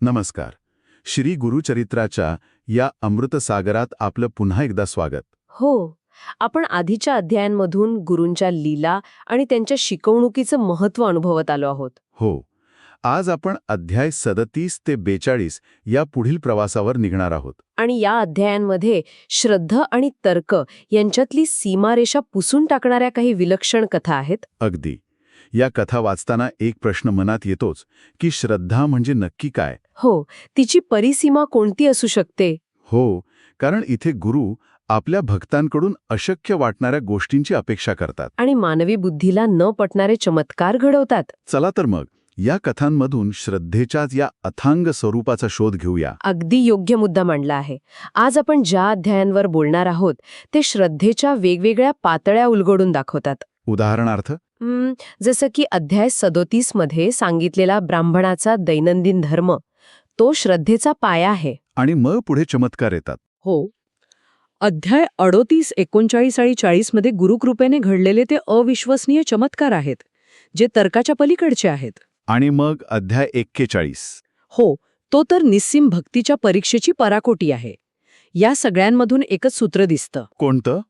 नमस्कार. श्री गुरुचरित्राच्या या अमृतसागरात आपलं पुन्हा एकदा स्वागत. हो आपण आधीच्या अध्यायांमधून गुरूंच्या लीला आणि त्यांच्या शिकवणुकीचं महत्त्व अनुभवत आलो आहोत. हो आज आपण अध्याय सदतीस ते बेचाळीस या पुढील प्रवासावर निघणार आहोत. आणि या अध्यायांमध्ये श्रद्धा आणि तर्क यांच्यातली सीमारेषा पुसून टाकणाऱ्या काही विलक्षण कथा आहेत. अगदी. या कथा वाचताना एक प्रश्न मनात येतोच की श्रद्धा म्हणजे नक्की काय? हो तिची परिसीमा कोणती असू शकते? हो कारण इथे गुरु आपल्या भक्तांकडून अशक्य वाटणाऱ्या गोष्टींची अपेक्षा करतात. आणि मानवी बुद्धीला न पटणारे चमत्कार घडवतात. चला तर मग या कथांमधून श्रद्धेच्याच या अथांग स्वरूपाचा शोध घेऊया. अगदी योग्य मुद्दा मांडला आहे. आज आपण ज्या अध्यायांवर बोलणार आहोत ते श्रद्धेच्या वेगवेगळ्या पातळ्या उलगडून दाखवतात. उदाहरणार्थ जसं की अध्याय सदोतीसमध्ये सांगितलेला ब्राह्मणाचा दैनंदिन धर्म तो श्रद्धेचा पाया आहे. आणि मग पुढे चमत्कार येतात. हो. अध्याय अडोतीस एकोणचाळीस आणि चाळीसमध्ये गुरुकृपेने घडलेले ते अविश्वसनीय चमत्कार आहेत जे तर्काच्या पलीकडचे आहेत. आणि मग अध्याय एक्केचाळीस. हो तो तर निस्सीम भक्तीच्या परीक्षेची पराकोटी आहे. या सगळ्यांमधून एकच सूत्र दिसतं. कोणतं?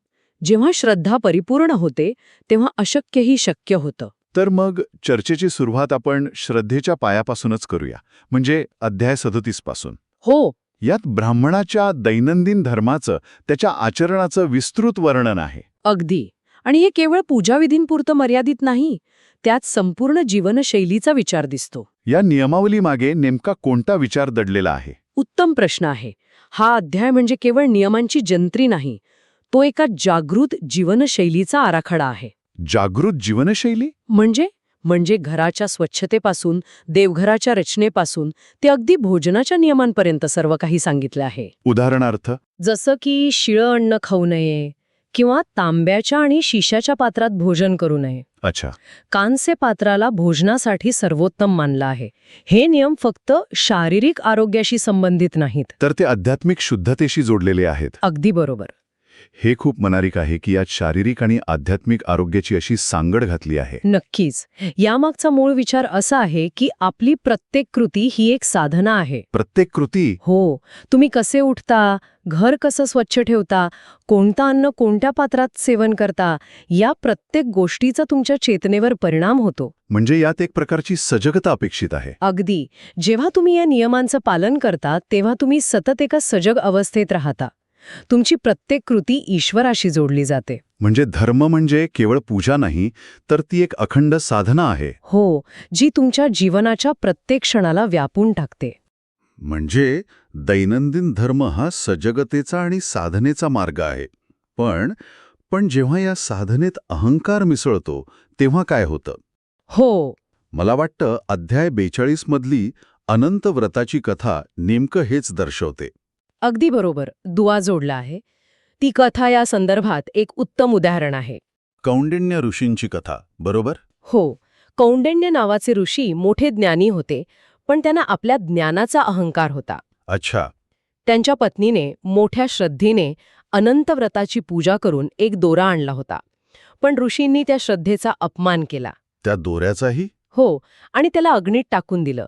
जेव्हा श्रद्धा परिपूर्ण होते तेव्हा अशक्यही शक्य होतं. तर मग चर्चेची सुरुवात आपण श्रद्धेच्या पायापासूनच करूया म्हणजे अध्याय सदतीसपासून. हो. यात ब्राह्मणाच्या दैनंदिन धर्माचं त्याच्या आचरणाचं विस्तृत वर्णन आहे. अगदी. आणि हे केवळ पूजाविधींपुरतं मर्यादित नाही त्यात संपूर्ण जीवनशैलीचा विचार दिसतो. या नियमावलीमागे नेमका कोणता विचार दडलेला आहे? उत्तम प्रश्न आहे. हा अध्याय म्हणजे केवळ नियमांची जंत्री नाही तो एका जागृत जीवनशैलीचा आराखडा आहे. जागृत जीवनशैली? म्हणजे? म्हणजे घराच्या स्वच्छतेपासून देवघराच्या रचनेपासून ते अगदी भोजनाच्या नियमांपर्यंत सर्व काही सांगितलं आहे. उदाहरणार्थ? जसं की शिळं अन्न खाऊ नये किंवा तांब्याच्या आणि शिशाच्या पात्रात भोजन करू नये. अच्छा. कांस्य पात्राला भोजनासाठी सर्वोत्तम मानलं आहे. हे नियम फक्त शारीरिक आरोग्याशी संबंधित नाहीत. तर ते आध्यात्मिक शुद्धतेशी जोडलेले आहेत. अगदी बरोबर. हे खूप मनारिक आहे की यात शारीरिक आणि आध्यात्मिक आरोग्याची अशी सांगड घातली आहे. नक्कीच. यामागचा मूळ विचार असा आहे की आपली प्रत्येक कृती ही एक साधना आहे. प्रत्येक कृती? हो. तुम्ही कसे उठता? घर कसं स्वच्छ ठेवता? कोणतं अन्न कोणत्या पात्रात सेवन करता? या प्रत्येक गोष्टीचा तुमच्या चेतनेवर परिणाम होतो. म्हणजे यात एक प्रकारची सजगता अपेक्षित आहे. अगदी. जेव्हा तुम्ही या नियमांचं पालन करता तेव्हा तुम्ही सतत एका सजग अवस्थेत राहता. तुमची प्रत्येक कृती ईश्वराशी जोडली जाते. म्हणजे धर्म म्हणजे केवळ पूजा नाही तर ती एक अखंड साधना आहे. हो जी तुमच्या जीवनाच्या प्रत्येक क्षणाला व्यापून टाकते. म्हणजे दैनंदिन धर्म हा सजगतेचा आणि साधनेचा मार्ग आहे. पण पण जेव्हा या साधनेत अहंकार मिसळतो तेव्हा काय होतं? हो. मला वाटतं अध्याय बेचाळीस मधली अनंत व्रताची कथा नेमकं हेच दर्शवते. अगदी बरोबर दुवा जोडला आहे. ती कथा या संदर्भात एक उत्तम उदाहरण आहे. कौंडिण्य ऋषींची कथा बरोबर? हो कौंडिण्य नावाचे ऋषी मोठे ज्ञानी होते पण त्यांना आपल्या ज्ञानाचा अहंकार होता. अच्छा. त्यांच्या पत्नीने मोठ्या श्रद्धेने अनंत व्रताची पूजा करून एक दोरा आणला होता. पण ऋषींनी त्या श्रद्धेचा अपमान केला. त्या दोऱ्याचाही? हो आणि त्याला अग्नीत टाकून दिलं.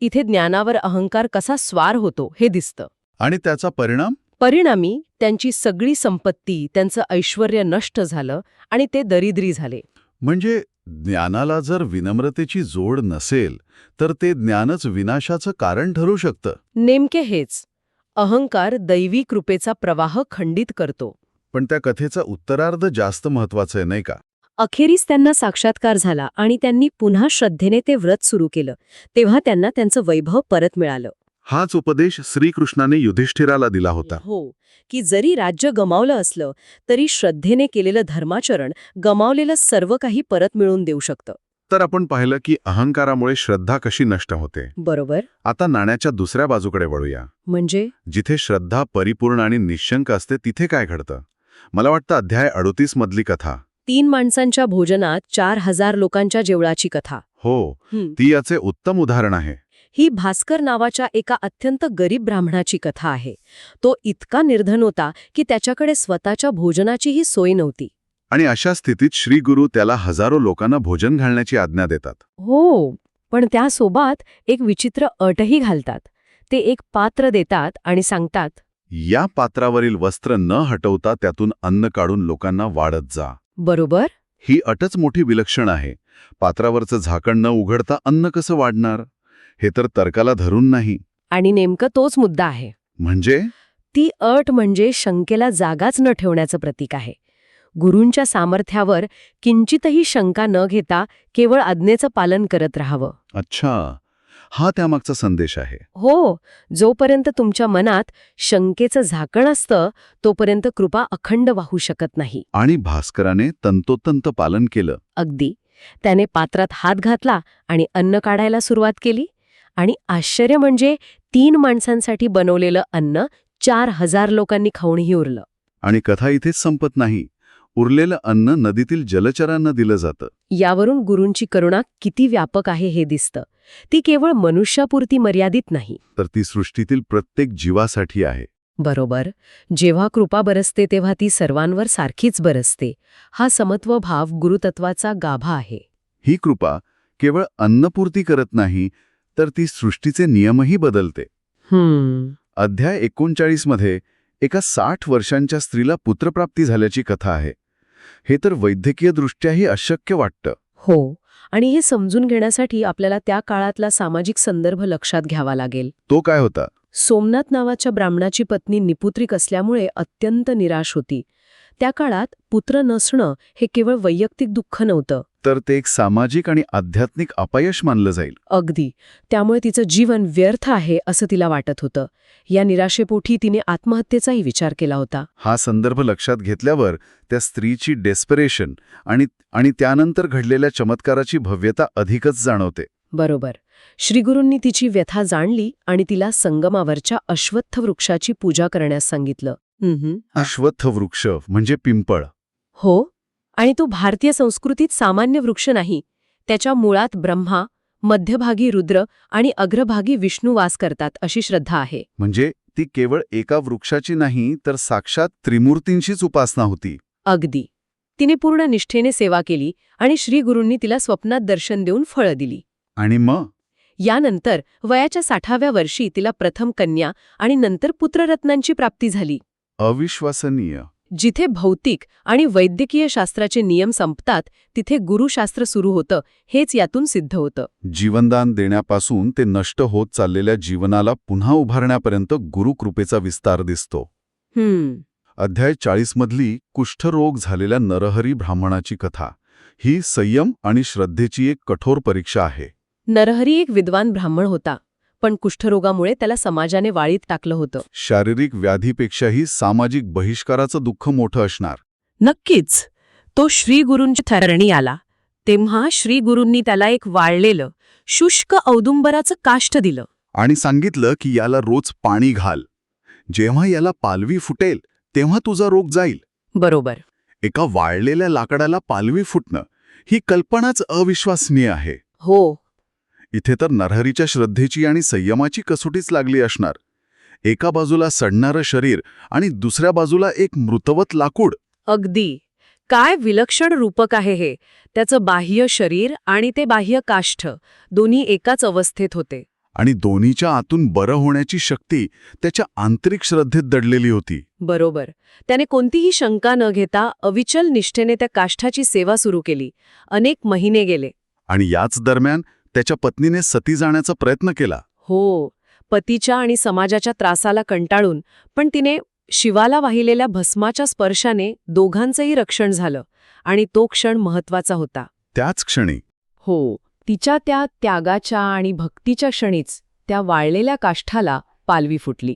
इथे ज्ञानावर अहंकार कसा स्वार होतो हे दिसतं. आणि त्याचा परिणाम? परिणामी त्यांची सगळी संपत्ती त्यांचं ऐश्वर नष्ट झालं आणि ते दरिद्री झाले. म्हणजे ज्ञानाला जर विनम्रतेची जोड नसेल तर ते ज्ञानच विनाशाचं कारण ठरू शकतं. नेमके हेच अहंकार दैवी कृपेचा प्रवाह खंडित करतो. पण त्या कथेचा उत्तरार्ध जास्त महत्वाचं आहे नाही का? अखेरीस त्यांना साक्षात्कार झाला आणि त्यांनी पुन्हा श्रद्धेने ते व्रत सुरू केलं तेव्हा त्यांना त्यांचं वैभव परत मिळालं. हाच उपदेश श्रीकृष्णाने युधिष्ठिराला दिला होता. हो की जरी राज्य गमावलं असलं तरी श्रद्धेने केलेलं धर्माचरण गमावलेलं सर्व काही परत मिळवून देऊ शकतं. तर आपण पाहिलं की अहंकारामुळे श्रद्धा कशी नष्ट होते. बरोबर. आता नाण्याच्या दुसऱ्या बाजूकडे वळूया. म्हणजे? जिथे श्रद्धा परिपूर्ण आणि निशंक असते तिथे काय घडतं? मला वाटतं अध्याय अडोतीस मधली कथा. तीन माणसांच्या भोजनात चार हजार लोकांच्या जेवळाची कथा. हो हं. ती याचे उत्तम उदाहरण आहे. ही भास्कर नावाच्या एका अत्यंत गरीब ब्राह्मणाची कथा आहे. तो इतका निर्धन होता की त्याच्याकडे स्वतःच्या भोजनाचीही सोय नव्हती. आणि अशा स्थितीत श्री गुरु त्याला हजारो लोकांना भोजन घालण्याची आज्ञा देतात. हो पण त्यासोबत एक विचित्र अटही घालतात. ते एक पात्र देतात आणि सांगतात या पात्रावरील वस्त्र न हटवता त्यातून अन्न काढून लोकांना वाढत जा. बरोबर? ही अटच मोठी विलक्षण आहे. पात्रावरचं झाकण न उघडता अन्न कसं वाढणार? हे तर तर्काला धरून नाही. आणि नेमकं तोच मुद्दा आहे. म्हणजे? ती अट म्हणजे शंकेला जागाच न ठेवण्याचं प्रतीक आहे. गुरूंच्या सामर्थ्यावर किंचितही शंका न घेता केवळ आज्ञेचं पालन करत राहावं. अच्छा. हा त्यामागचा संदेश आहे. हो. जोपर्यंत तुमच्या मनात शंकेचं झाकण असतं तोपर्यंत कृपा अखंड वाहू शकत नाही. आणि भास्कराने तंतोतंत पालन केलं. अगदी. त्याने पात्रात हात घातला आणि अन्न काढायला सुरुवात केली. आणि आश्चर्य म्हणजे तीन माणसांसाठी बनवलेलं अन्न चार हजार लोकांनी खाऊनही उरलं. आणि कथा इथेच संपत नाही. उरलेलं अन्न नदीतील जलचरांना दिलं जातं. यावरून गुरूंची करुणा किती व्यापक आहे हे दिसतं. ती केवळ मनुष्यापुरती मर्यादित नाही. तर ती सृष्टीतील प्रत्येक जीवासाठी आहे. बरोबर. जेव्हा कृपा बरसते तेव्हा ती सर्वांवर सारखीच बरसते. हा समत्व भाव गुरुतत्वाचा गाभा आहे. ही कृपा केवळ अन्नपूर्ती करत नाही तर ती सृष्टीचे नियमही बदलते. हम्म. अध्याय एकोणचाळीसमध्ये एका साठ वर्षांच्या स्त्रीला पुत्रप्राप्ती झाल्याची कथा आहे. हे तर वैद्यकीयदृष्ट्याही अशक्य वाटतं. हो आणि हे समजून घेण्यासाठी आपल्याला त्या काळातला सामाजिक संदर्भ लक्षात घ्यावा लागेल. तो काय होता? सोमनाथ नावाच्या ब्राह्मणाची पत्नी निपुत्रिक असल्यामुळे अत्यंत निराश होती. त्या काळात पुत्र नसणं हे केवळ वैयक्तिक दुःख नव्हतं. तर ते एक सामाजिक आणि आध्यात्मिक अपयश मानलं जाईल. अगदी. त्यामुळे तिचं जीवन व्यर्थ आहे असं तिला वाटत होतं. या निराशेपोटी तिने आत्महत्येचाही विचार केला होता. हा संदर्भ लक्षात घेतल्यावर त्या स्त्रीची डेस्परेशन आणि आणि त्यानंतर घडलेल्या चमत्काराची भव्यता अधिकच जाणवते. बरोबर. श्रीगुरूंनी तिची व्यथा जाणली आणि तिला संगमावरच्या अश्वत्थ वृक्षाची पूजा करण्यास सांगितलं. अश्वत्थ वृक्ष म्हणजे पिंपळ. हो? आणि तो भारतीय संस्कृतीत सामान्य वृक्ष नाही. त्याच्या मुळात ब्रह्मा मध्यभागी रुद्र आणि अग्रभागी विष्णू वास करतात अशी श्रद्धा आहे. म्हणजे ती केवळ एका वृक्षाची नाही तर साक्षात त्रिमूर्तींचीच उपासना होती. अगदी. तिने पूर्ण निष्ठेने सेवा केली आणि श्रीगुरूंनी तिला स्वप्नात दर्शन देऊन फळं दिली. आणि मग? यानंतर वयाच्या साठाव्या वर्षी तिला प्रथम कन्या आणि नंतर पुत्ररत्नांची प्राप्ती झाली. अविश्वसनीय. जिथे भौतिक आणि वैद्यकीय शास्त्राचे नियम संपतात तिथे गुरुशास्त्र सुरू होतं हेच यातून सिद्ध होतं. जीवनदान देण्यापासून ते नष्ट होत चाललेल्या जीवनाला पुन्हा उभारण्यापर्यंत गुरुकृपेचा विस्तार दिसतो. अध्याय चाळीसमधली कुष्ठरोग झालेल्या नरहरी ब्राह्मणाची कथा. ही संयम आणि श्रद्धेची एक कठोर परीक्षा आहे. नरहरी एक विद्वान ब्राह्मण होता. पण कुष्ठरोगामुळे त्याला समाजाने वाळीत टाकलं होतं. शारीरिक व्याधीपेक्षाही सामाजिक बहिष्काराचं दुःख मोठं असणार. नक्कीच. तो श्रीगुरूंची थरणी आला. तेव्हा श्रीगुरूंनी त्याला एक वाळलेलं शुष्क औदुंबराचं काष्ट दिलं. आणि सांगितलं की याला रोज पाणी घाल. जेव्हा याला पालवी फुटेल तेव्हा तुझा रोग जाईल. बरोबर. एका वाळलेल्या लाकडाला पालवी फुटणं ही कल्पनाच अविश्वसनीय आहे. हो इथे तर नरहरीच्या श्रद्धेची आणि संयमाची कसोटीच लागली असणार. एका बाजूला सडणारं शरीर आणि दुसऱ्या बाजूला एक मृतवत लाकूड. अगदी. काय विलक्षण रूपक आहे हे. त्याचं बाह्य शरीर आणि ते बाह्य काष्ठ दोन्ही एकाच अवस्थेत होते. आणि दोन्हीच्या आतून बरं होण्याची शक्ती त्याच्या आंतरिक श्रद्धेत दडलेली होती. बरोबर. त्याने कोणतीही शंका न घेता अविचल निष्ठेने त्या काष्ठाची सेवा सुरू केली. अनेक महिने गेले. आणि याच दरम्यान त्याच्या पत्नीने सती जाण्याचा प्रयत्न केला. हो पतीच्या आणि समाजाच्या त्रासाला कंटाळून पण तिने शिवाला वाहिलेल्या भस्माच्या स्पर्शाने दोघांचंही रक्षण झालं आणि तो क्षण महत्त्वाचा होता. त्याच क्षणी हो तिच्या त्या त्यागाच्या आणि भक्तीच्या क्षणीच त्या वाळलेल्या काष्ठाला पालवी फुटली.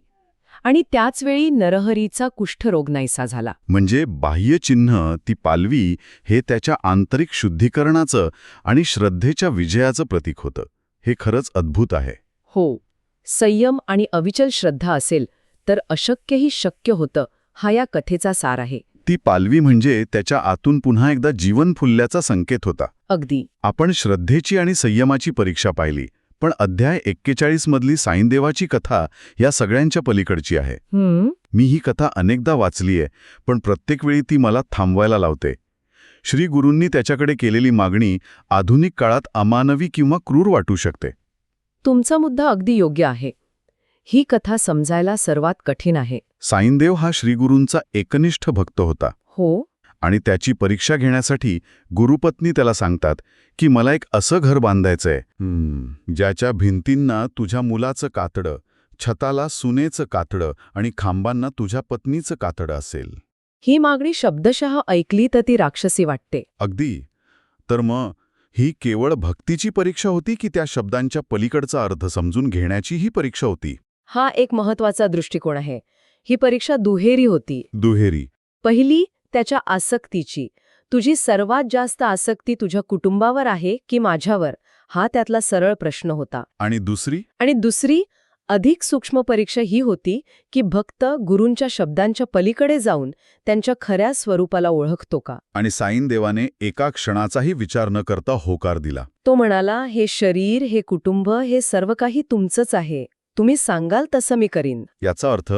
आणि त्याचवेळी नरहरीचा कुष्ठरोग नाहीसा झाला. म्हणजे बाह्य चिन्ह ती पालवी हे त्याच्या आंतरिक शुद्धीकरणाचं आणि श्रद्धेच्या विजयाचं प्रतीक होतं. हे खरंच अद्भुत आहे. हो संयम आणि अविचल श्रद्धा असेल तर अशक्यही शक्य होतं हा या कथेचा सार आहे. ती पालवी म्हणजे त्याच्या आतून पुन्हा एकदा जीवन फुलल्याचा संकेत होता. अगदी. आपण श्रद्धेची आणि संयमाची परीक्षा पाहिली. पण अध्याय एक्केचाळीस मधली साईंदेवाची कथा या सगळ्यांच्या पलीकडची आहे. मी ही कथा अनेकदा वाचलीय पण प्रत्येक वेळी ती मला थांबवायला लावते. श्री गुरूंनी त्याच्याकडे केलेली मागणी आधुनिक काळात अमानवी किंवा क्रूर वाटू शकते. तुमचा मुद्दा अगदी योग्य आहे. ही कथा समजायला सर्वात कठीण आहे. साईनदेव हा श्रीगुरूंचा एकनिष्ठ भक्त होता. हो? आणि त्याची परीक्षा घेण्यासाठी गुरुपत्नी त्याला सांगतात की मला एक असं घर बांधायचंय ज्याच्या भिंतींना तुझ्या मुलाचं कातडं छताला सुनेचं कातडं आणि खांबांना तुझ्या पत्नीचं कातडं असेल. ही मागणी शब्दशः ऐकली तर ती राक्षसी वाटते. अगदी. तर मग ही केवळ भक्तीची परीक्षा होती की त्या शब्दांच्या पलीकडचा अर्थ समजून घेण्याची ही परीक्षा होती? हा एक महत्त्वाचा दृष्टिकोन आहे. ही परीक्षा दुहेरी होती. दुहेरी. पहिली त्याच्या आसक्तीची. तुझी सर्वात जास्त आसक्ती तुझ्या कुटुंबावर आहे की माझ्यावर? हा त्यातला सरळ प्रश्न होता. आणि दुसरी? आणि दुसरी अधिक सूक्ष्म परीक्षा ही होती की भक्त गुरूंच्या शब्दांच्या पलीकडे जाऊन त्यांच्या खऱ्या स्वरूपाला ओळखतो का? आणि साईन देवाने एका क्षणाचाही विचार न करता होकार दिला. तो म्हणाला हे शरीर हे कुटुंब हे सर्व काही तुमचंच आहे. तुम्ही सांगाल तसं मी करीन. याचा अर्थ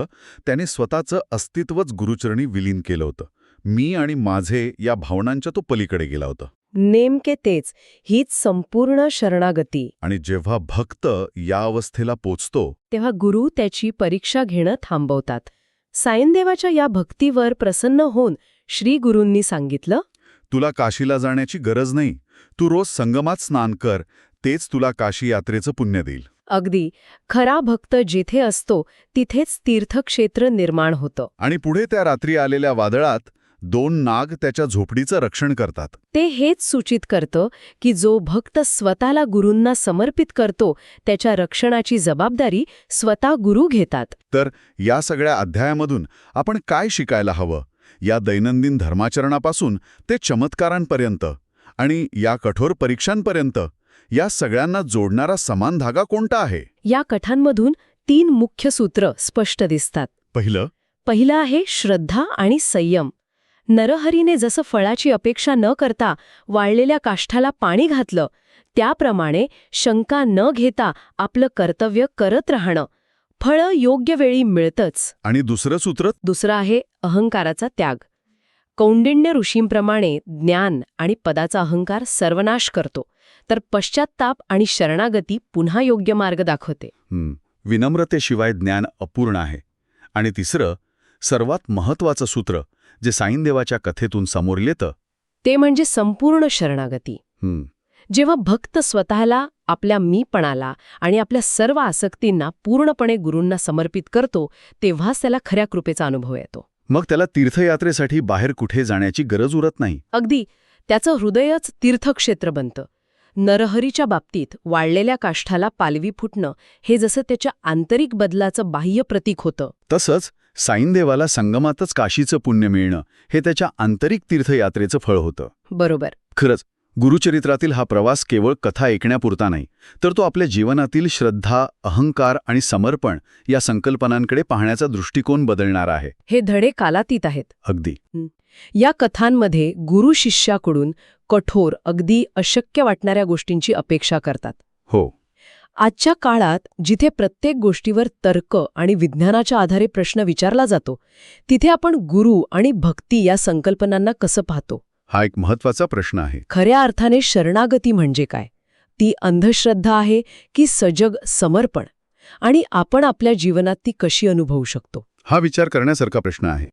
त्याने स्वतःचं अस्तित्वच गुरुचरणी विलीन केलं होतं. मी आणि माझे या भावनांच्या तो पलीकडे गेला होता. नेमके तेच हीच संपूर्ण शरणागती. आणि जेव्हा भक्त या अवस्थेला पोचतो तेव्हा गुरु त्याची परीक्षा घेणं थांबवतात. सायनदेवाच्या या भक्तीवर प्रसन्न होऊन श्री गुरूंनी सांगितलं तुला काशीला जाण्याची गरज नाही. तू रोज संगमात स्नान कर. तेच तुला काशी यात्रेचं पुण्य देईल. अगदी खरा भक्त जिथे असतो तिथेच तीर्थक्षेत्र निर्माण होतं. आणि पुढे त्या रात्री आलेल्या वादळात दोन नाग त्याच्या झोपडीचं रक्षण करतात. ते हेच सूचित करतं की जो भक्त स्वतःला गुरूंना समर्पित करतो त्याच्या रक्षणाची जबाबदारी स्वतः गुरु घेतात. तर या सगळ्या अध्यायामधून आपण काय शिकायला हवं? या दैनंदिन धर्माचरणापासून ते चमत्कारांपर्यंत आणि या कठोर परीक्षांपर्यंत या सगळ्यांना जोडणारा समान धागा कोणता आहे? या कथांमधून तीन मुख्य सूत्र स्पष्ट दिसतात. पहिलं पहिलं आहे श्रद्धा आणि संयम. नरहरीने जसं फळाची अपेक्षा न करता वाळलेल्या काष्ठाला पाणी घातलं त्याप्रमाणे शंका न घेता आपलं कर्तव्य करत राहणं. फळं योग्य वेळी मिळतंच. आणि दुसरं सूत्र? दुसरं आहे अहंकाराचा त्याग. कौंडिण्य ऋषींप्रमाणे ज्ञान आणि पदाचा अहंकार सर्वनाश करतो. तर पश्चात्ताप आणि शरणागती पुन्हा योग्य मार्ग दाखवते. विनम्रतेशिवाय ज्ञान अपूर्ण आहे. आणि तिसरं सर्वात महत्वाचं सूत्र जे साईनदेवाच्या कथेतून समोर येतं ते म्हणजे संपूर्ण शरणागती. जेव्हा भक्त स्वतःला आपल्या मीपणाला आणि आपल्या सर्व आसक्तींना पूर्णपणे गुरूंना समर्पित करतो तेव्हाच त्याला खऱ्या कृपेचा अनुभव येतो. मग त्याला तीर्थयात्रेसाठी बाहेर कुठे जाण्याची गरज उरत नाही? अगदी. त्याचं हृदयच तीर्थक्षेत्र बनतं. नरहरीच्या बाबतीत वाळलेल्या काष्ठाला पालवी फुटणं हे जसं त्याच्या आंतरिक बदलाचं बाह्य प्रतीक होतं. तसंच साईनदेवाला संगमातच काशीचं पुण्य मिळणं हे त्याच्या आंतरिक तीर्थयात्रेचं फळ होतं. बरोबर. खरंच गुरुचरित्रातील हा प्रवास केवळ कथा ऐकण्यापुरता नाही तर तो आपल्या जीवनातील श्रद्धा अहंकार आणि समर्पण या संकल्पनांकडे पाहण्याचा दृष्टिकोन बदलणार आहे. हे धडे कालातीत आहेत. अगदी. या कथांमध्ये गुरु शिष्याकडून कठोर अगदी अशक्य वाटणाऱ्या गोष्टींची अपेक्षा करतात. हो. आजच्या काळात जिथे प्रत्येक गोष्टीवर तर्क आणि विज्ञानाच्या आधारे प्रश्न विचारला जातो तिथे आपण गुरु आणि भक्ती या संकल्पनांना कसं पाहतो? हा एक महत्त्वाचा प्रश्न आहे. खऱ्या अर्थाने शरणागती म्हणजे काय? ती अंधश्रद्धा आहे की सजग समर्पण? आणि आपण आपल्या जीवनात ती कशी अनुभवू शकतो? हा विचार करण्यासारखा प्रश्न आहे.